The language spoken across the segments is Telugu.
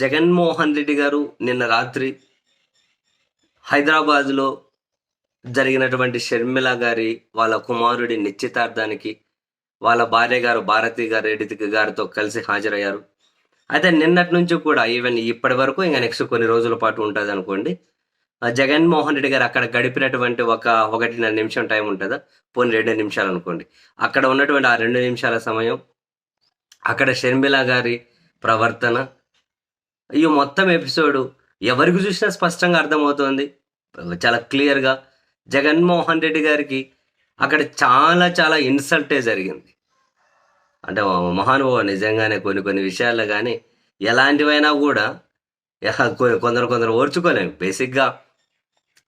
జగన్మోహన్ రెడ్డి గారు నిన్న రాత్రి హైదరాబాద్లో జరిగినటువంటి షర్మిల గారి వాళ్ళ కుమారుడి నిశ్చితార్థానికి వాళ్ళ భార్య గారు భారతి గారు రెడ్డి గారితో కలిసి హాజరయ్యారు. అయితే నిన్నటి నుంచి కూడా ఈవెన్ ఇప్పటి వరకు ఇంకా నెక్స్ట్ కొన్ని రోజుల పాటు ఉంటుంది అనుకోండి జగన్మోహన్ రెడ్డి గారు అక్కడ గడిపినటువంటి ఒక ఒకటిన్నర నిమిషం టైం ఉంటుందా? పోనీ రెండు నిమిషాలు అనుకోండి. అక్కడ ఉన్నటువంటి ఆ రెండు నిమిషాల సమయం అక్కడ షర్మిల గారి ప్రవర్తన ఈ మొత్తం ఎపిసోడ్. ఎవరికి చూసినా స్పష్టంగా అర్థమవుతోంది. చాలా క్లియర్గా జగన్మోహన్ రెడ్డి గారికి అక్కడ చాలా చాలా ఇన్సల్టే జరిగింది. అంటే మహానుభావు నిజంగానే కొన్ని కొన్ని విషయాల్లో కానీ ఎలాంటివైనా కూడా కొ- కొందరు కొందరు ఓర్చుకోలేము బేసిక్గా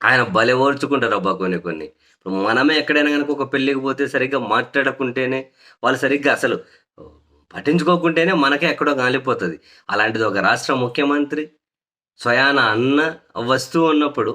ఆయన భలే ఓర్చుకుంటారు అబ్బా కొన్ని కొన్ని. ఇప్పుడు మనమే ఎక్కడైనా కనుక ఒక పెళ్ళికి పోతే సరిగ్గా మాట్లాడకుంటేనే వాళ్ళు సరిగ్గా అసలు పట్టించుకోకుంటేనే మనకే ఎక్కడో గాలిపోతుంది అలాంటిది ఒక రాష్ట్ర ముఖ్యమంత్రి స్వయాన అన్న వస్తూ ఉన్నప్పుడు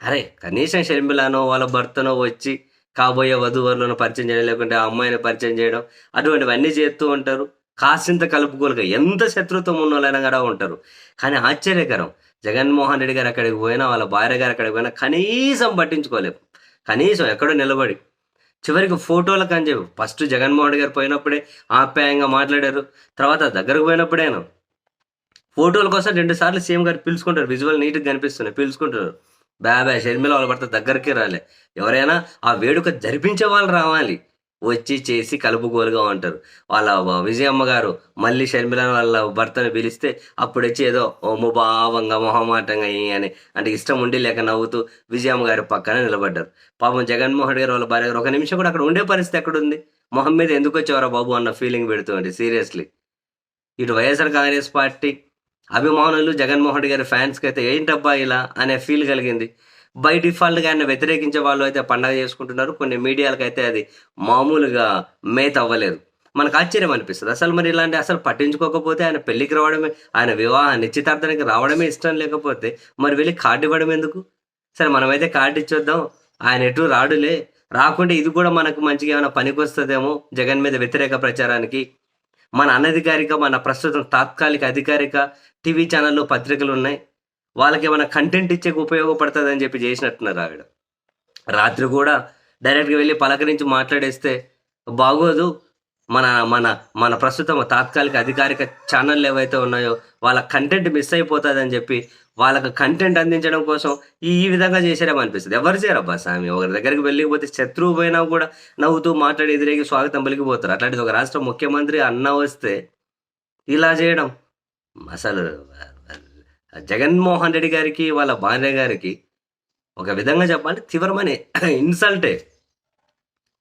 అరే కనీసం షర్మిలానో వాళ్ళ భర్తనో వచ్చి కాబోయే వధువరులను పరిచయం చేయడం లేకుంటే ఆ అమ్మాయిని పరిచయం చేయడం అటువంటివన్నీ చేస్తూ ఉంటారు. కాసింత కలుపుకోలుగా ఎంత శత్రుత్వం ఉన్న వాళ్ళైనా కూడా ఉంటారు. కానీ ఆశ్చర్యకరం జగన్మోహన్ రెడ్డి గారు అక్కడికి పోయినా వాళ్ళ భార్య గారు అక్కడికి పోయినా కనీసం పట్టించుకోలేము కనీసం ఎక్కడో నిలబడి చివరికి ఫోటోలకు అని చెప్పి. ఫస్ట్ జగన్మోహన్ గారు పోయినప్పుడే ఆప్యాయంగా మాట్లాడారు. తర్వాత దగ్గరకు పోయినప్పుడేను. ఫోటోల కోసం రెండు సార్లు సీఎం గారు పిలుచుకుంటారు. విజువల్ నీట్గా కనిపిస్తున్నాయి. పిలుచుకుంటారు. బాబాయ్ షర్మిల వాళ్ళ భర్త దగ్గరికి రాలే. ఎవరైనా ఆ వేడుక జరిపించే వాళ్ళు రావాలి. వచ్చి చేసి కలుపుగోలుగా ఉంటారు. వాళ్ళ విజయమ్మ గారు మళ్ళీ షర్మిల వాళ్ళ భర్తను పిలిస్తే అప్పుడు వచ్చి ఏదో ముభావంగా మొహమాటంగా ఈ అని అంటే ఇష్టం ఉండి లేక నవ్వుతూ విజయమ్మ గారి పక్కన నిలబడ్డారు. పాపం జగన్మోహన్ గారు వాళ్ళ భార్య గారు ఒక నిమిషం కూడా అక్కడ ఉండే పరిస్థితి ఎక్కడుంది? మొహం మీద ఎందుకు వచ్చేవారా బాబు అన్న ఫీలింగ్ పెడుతుంది సీరియస్లీ ఇటు వైఎస్ఆర్ కాంగ్రెస్ పార్టీ అభిమానులు జగన్మోహన్ గారి ఫ్యాన్స్కి అయితే ఏంటబ్బా ఇలా అనే ఫీల్ కలిగింది. బై డిఫాల్ట్గా ఆయన వ్యతిరేకించే వాళ్ళు అయితే పండగ చేసుకుంటున్నారు. కొన్ని మీడియాలకు అయితే అది మామూలుగా మేత అవ్వలేదు. మనకు ఆశ్చర్యం అనిపిస్తుంది. అసలు మరి ఇలాంటి అసలు పట్టించుకోకపోతే ఆయన పెళ్ళికి రావడమే ఆయన వివాహ నిశ్చితార్థానికి రావడమే ఇష్టం లేకపోతే మరి వెళ్ళి కార్డు ఇవ్వడం ఎందుకు? సరే మనమైతే కార్డు ఇచ్చొద్దాం. ఆయన ఎటు రాడులే. రాకుంటే ఇది కూడా మనకు మంచిగా ఏమైనా పనికి వస్తుందేమో జగన్ మీద వ్యతిరేక ప్రచారానికి. మన అనధికారిక మన ప్రస్తుతం తాత్కాలిక అధికారిక టీవీ ఛానళ్ళు పత్రికలు ఉన్నాయి. వాళ్ళకి ఏమైనా కంటెంట్ ఇచ్చే ఉపయోగపడుతుంది అని చెప్పి చేసినట్టున్నారు ఆవిడ. రాత్రి కూడా డైరెక్ట్గా వెళ్ళి పలకరించి మాట్లాడేస్తే బాగోదు. మన మన మన ప్రస్తుతం తాత్కాలిక అధికారిక ఛానళ్ళు ఏవైతే ఉన్నాయో వాళ్ళ కంటెంట్ మిస్ అయిపోతుంది అని చెప్పి వాళ్ళకి కంటెంట్ అందించడం కోసం ఈ ఈ విధంగా చేశారేమో అనిపిస్తుంది. ఎవరు చేయరబ్బా స్వామి ఒకరి దగ్గరికి వెళ్ళిపోతే శత్రువు పోయినా కూడా నవ్వుతూ మాట్లాడి ఎదురేగి స్వాగతం పలికిపోతారు. అట్లాంటిది ఒక రాష్ట్ర ముఖ్యమంత్రి అన్న వస్తే ఇలా చేయడం అసలు జగన్మోహన్ రెడ్డి గారికి వాళ్ళ భార్య గారికి ఒక విధంగా చెప్పాలంటే తీవ్రమైన ఇన్సల్టే.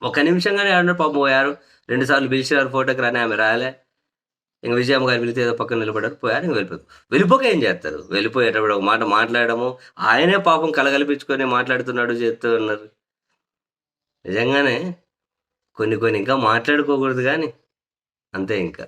ఒక నిమిషంగానే ఆడిన పాపం పోయారు. రెండుసార్లు పిలిచారు ఫోటోకి రాని ఆమె రాలే. ఇంకా విజయమ్మ గారు పిలితే ఏదో పక్కన నిలబడారు పోయారు ఇంకా వెళ్ళిపోయారు. వెళ్ళిపోక ఏం చేస్తారు? వెళ్ళిపోయేటప్పుడు ఒక మాట మాట్లాడము ఆయనే పాపం కలగలిపించుకొని మాట్లాడుతున్నాడు చేస్తూ ఉన్నారు నిజంగానే కొన్ని కొన్ని ఇంకా మాట్లాడుకోకూడదు కానీ అంతే ఇంకా.